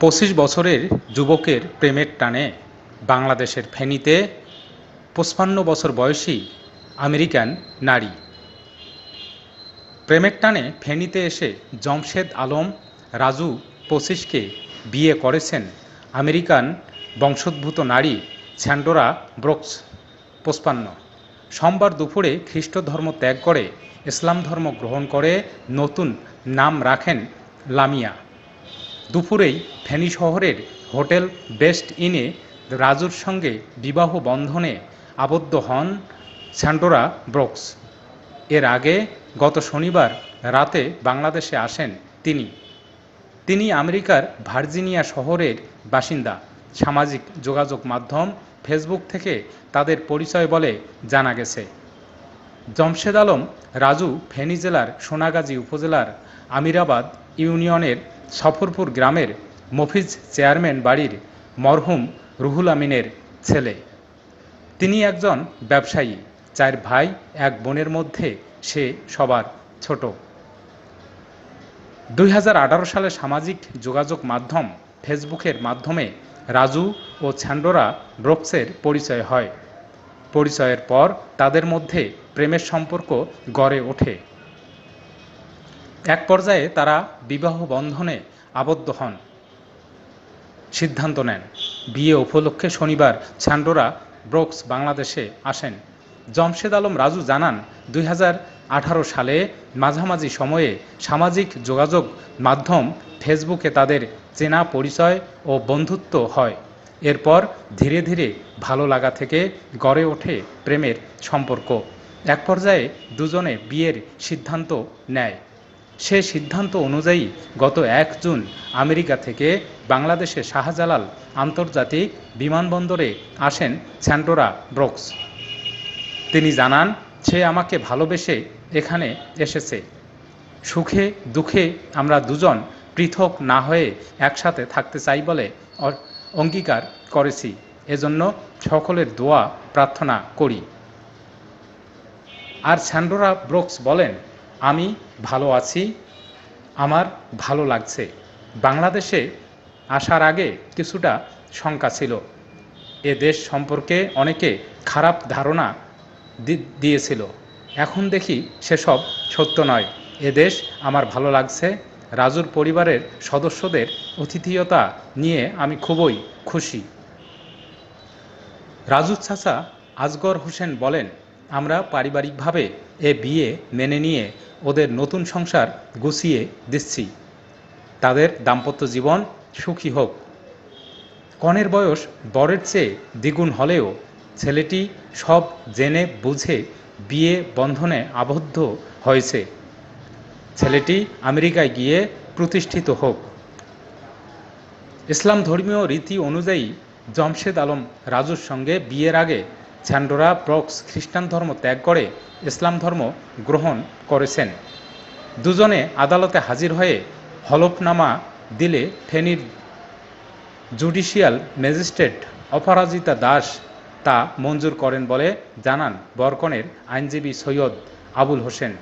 পঁচিশ বছরের যুবকের প্রেমের টানে বাংলাদেশের ফেনীতে পঁচপান্ন বছর বয়সী আমেরিকান নারী। প্রেমের টানে ফেনীতে এসে জমশেদ আলম রাজু পঁচিশকে বিয়ে করেছেন আমেরিকান বংশোদ্ভূত নারী স্যান্ডোরা ব্রোকস পঁচপান্ন। সোমবার দুপুরে খ্রিস্ট ধর্ম ত্যাগ করে ইসলাম ধর্ম গ্রহণ করে নতুন নাম রাখেন লামিয়া। দুপুরেই ফেনী শহরের হোটেল বেস্ট ইনে রাজুর সঙ্গে বিবাহ বন্ধনে আবদ্ধ হন স্যান্ডোরা ব্রোকস। এর আগে গত শনিবার রাতে বাংলাদেশে আসেন তিনি। তিনি আমেরিকার ভার্জিনিয়া শহরের বাসিন্দা। সামাজিক যোগাযোগ মাধ্যম ফেসবুক থেকে তাদের পরিচয় বলে জানা গেছে। জমশেদ আলম রাজু ফেনী জেলার সোনাগাজী উপজেলার আমিরাবাদ ইউনিয়নের সফরপুর গ্রামের মফিজ চেয়ারম্যান বাড়ির মরহুম রুহুল আমিনের ছেলে। তিনি একজন ব্যবসায়ী, চার ভাই, এক বোনের মধ্যে সে সবার ছোট। দুই হাজার আঠারো সালে সামাজিক যোগাযোগ মাধ্যম ফেসবুকের মাধ্যমে রাজু ও ছ্যান্ডোরা ব্রোকসের পরিচয় হয়। পরিচয়ের পর তাদের মধ্যে প্রেমের সম্পর্ক গড়ে ওঠে। এক পর্যায়ে তারা বিবাহ বন্ধনে আবদ্ধ হন। সিদ্ধান্ত নেন। বিয়ে উপলক্ষে শনিবার ছ্যান্ডোরা ব্রোকস বাংলাদেশে আসেন। জমশেদ আলম রাজু জানান, দুই হাজার আঠারো সালে মাঝামাঝি সময়ে সামাজিক যোগাযোগ মাধ্যম ফেসবুকে তাদের চেনা পরিচয় ও বন্ধুত্ব হয়। এরপর ধীরে ধীরে ভালো লাগা থেকে গড়ে ওঠে প্রেমের সম্পর্ক। এক পর্যায়ে দুজনে বিয়ের সিদ্ধান্ত নেয়। সে সিদ্ধান্ত অনুযায়ী গত এক জুন আমেরিকা থেকে বাংলাদেশে শাহজালাল আন্তর্জাতিক বিমানবন্দরে আসেন স্যান্ডোরা ব্রোকস। তিনি জানান, সে আমাকে ভালোবেসে এখানে এসেছে। সুখে দুঃখে আমরা দুজন পৃথক না হয়ে একসাথে থাকতে চাই বলে অঙ্গীকার করেছি। এজন্য সকলের দোয়া, প্রার্থনা করি। আর স্যান্ডোরা ব্রোকস বলেন, আমি ভালো আছি। আমার ভালো লাগছে। বাংলাদেশে আসার আগে কিছুটা শঙ্কা ছিল। এ দেশ সম্পর্কে অনেকে খারাপ ধারণা দিয়েছিল। এখন দেখি সেসব সত্য নয়। এ দেশ আমার ভালো লাগছে। রাজুর পরিবারের সদস্যদের অতিথিয়তা নিয়ে আমি খুবই খুশি। রাজু চাচা আজগর হোসেন বলেন আমরা পারিবারিকভাবে এ বিয়ে মেনে নিয়ে ওদের নতুন সংসার গুছিয়ে দিচ্ছি। তাদের দাম্পত্য জীবন সুখী হোক। কনের বয়স বরের চেয়ে দ্বিগুণ হলেও ছেলেটি সব জেনে বুঝে বিয়ে বন্ধনে আবদ্ধ হয়েছে। ছেলেটি আমেরিকায় গিয়ে প্রতিষ্ঠিত হোক। ইসলাম ধর্মীয় রীতি অনুযায়ী জমশেদ আলম রাজুর সঙ্গে বিয়ের আগে ছ্যান্ডোরা ব্রক্স খ্রিস্টান ধর্ম ত্যাগ করে ইসলাম ধর্ম গ্রহণ করেছেন। দুজনে আদালতে হাজির হয়ে হলফনামা দিলে ফেনীর জুডিশিয়াল ম্যাজিস্ট্রেট অপরাজিতা দাস তা মঞ্জুর করেন বলে জানান বরকনের আইনজীবী সৈয়দ আবুল হোসেন।